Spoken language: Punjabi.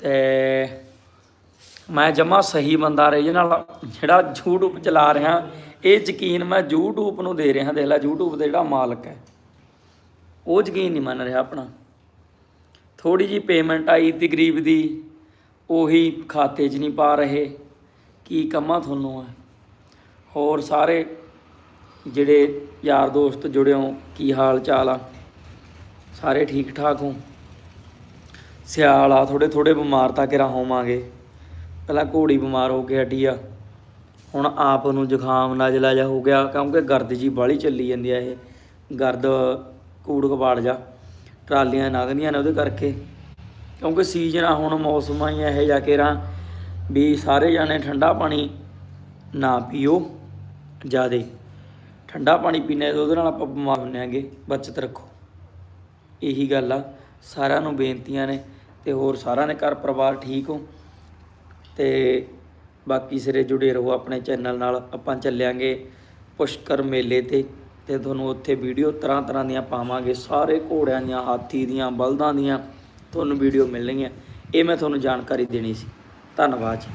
ਤੇ ਮੈਂ ਜਮਾ ਸਹੀ ਬੰਦਾ ਰਹੇ ਨਾਲ ਜਿਹੜਾ YouTube ਚਲਾ ਰਿਹਾ, ਇਹ ਯਕੀਨ ਮੈਂ YouTube ਨੂੰ ਦੇ ਰਿਹਾ, ਦੇਖ ਲੈ YouTube ਦੇ ਜਿਹੜਾ ਮਾਲਕ ਹੈ। ਉਹ ਯਕੀਨ ਨਹੀਂ ਮੰਨ ਰਿਹਾ ਆਪਣਾ। ਥੋੜੀ ਜੀ ਪੇਮੈਂਟ ਆਈ ਤੀ ਗਰੀਬ ਦੀ, ਉਹੀ ਖਾਤੇ 'ਚ ਨਹੀਂ ਪਾ ਰਹੇ। ਕੀ ਕੰਮਾਂ ਤੁਹਾਨੂੰ ਹੈ ਹੋਰ ਸਾਰੇ ਜਿਹੜੇ ਯਾਰ ਦੋਸਤ ਜੁੜੇ ਹੋ ਕੀ ਹਾਲ ਚਾਲ ਆ? ਸਾਰੇ ਠੀਕ ਠਾਕ ਹੋ? ਸਿਆਲ ਆ ਥੋੜੇ ਥੋੜੇ ਬਿਮਾਰ ਤਾਂ ਕਿਰਾ ਹੋਵਾਂਗੇ। ਪਹਿਲਾਂ ਘੋੜੀ ਬਿਮਾਰ ਹੋ ਕੇ ਹਟੀ ਆ। ਹੁਣ ਆਪ ਨੂੰ ਜ਼ੁਕਾਮ ਨਜ਼ਲਾ ਜਾ ਹੋ ਗਿਆ, ਕਿਉਂਕਿ ਗਰਦ ਜੀ ਬਾਹਲੀ ਚੱਲੀ ਜਾਂਦੀ ਆ ਇਹ। ਗਰਦ ਕੂੜ ਕਬਾੜ ਜਾ, ਟਰਾਲੀਆਂ ਲੰਘਦੀਆਂ ਨੇ ਉਹਦੇ ਕਰਕੇ। ਕਿਉਂਕਿ ਸੀਜ਼ਨ ਆ, ਹੁਣ ਮੌਸਮਾਂ ਹੀ ਇਹ ਜਾ ਕੇ ਰਾਂ ਵੀ ਸਾਰੇ ਜਾਣੇ ਠੰਡਾ ਪਾਣੀ ਨਾ ਪੀਓ ਜਿਆਦੇ। ਠੰਡਾ ਪਾਣੀ ਪੀਣੇ ਉਹਦੇ ਨਾਲ ਆਪਾਂ ਬਿਮਾਰ ਹੁੰਦੇ ਆਂਗੇ ਬਚਤ ਰੱਖੋ। ਇਹੀ ਗੱਲ ਆ, ਸਾਰਿਆਂ ਨੂੰ ਬੇਨਤੀਆਂ ਨੇ। ਤੇ ਹੋਰ ਸਾਰਿਆਂ ਨੇ ਘਰ ਪਰਿਵਾਰ ਠੀਕ ਹੋ। ਤੇ ਬਾਕੀ ਸਿਰੇ ਜੁੜੇ ਰਹੋ ਆਪਣੇ ਚੈਨਲ ਨਾਲ। ਆਪਾਂ ਚੱਲਿਆਂਗੇ ਪੁਸ਼ਕਰ ਮੇਲੇ ਤੇ ਤੇ ਤੁਹਾਨੂੰ ਉੱਥੇ ਵੀਡੀਓ ਤਰ੍ਹਾਂ ਤਰ੍ਹਾਂ ਦੀਆਂ ਪਾਵਾਂਗੇ। ਸਾਰੇ ਘੋੜਿਆਂ ਦੀਆਂ, ਹਾਥੀ ਦੀਆਂ, ਬਲਦਾਂ ਦੀਆਂ ਤੁਹਾਨੂੰ ਵੀਡੀਓ ਮਿਲਣਗੀਆਂ। ਇਹ ਮੈਂ ਤੁਹਾਨੂੰ ਜਾਣਕਾਰੀ ਦੇਣੀ ਸੀ। ਧੰਨਵਾਦ ਜੀ।